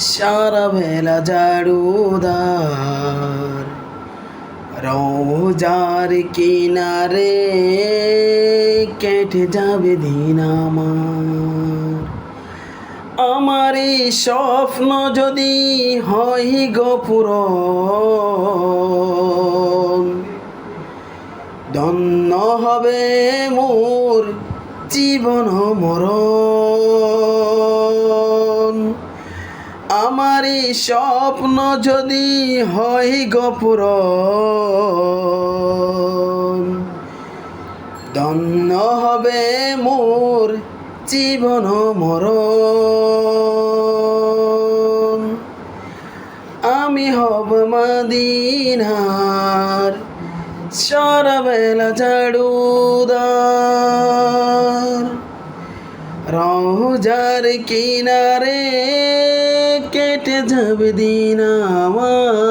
সারা বেলা জাড়ুদার রোজার কিনারে কেটে যাবে দিন আমার। আমার স্বপ্ন যদি হয় গপুর ধন্য হবে মোর জীবন মরণ। আমার এই স্বপ্ন যদি হয় গপুর ধন্য হবে মোর জীবন মরণ। আমি হব মদিনার সারাবেলা ঝাড়ুদার রোজার কিনারে কেটে যাবে দিন আমার।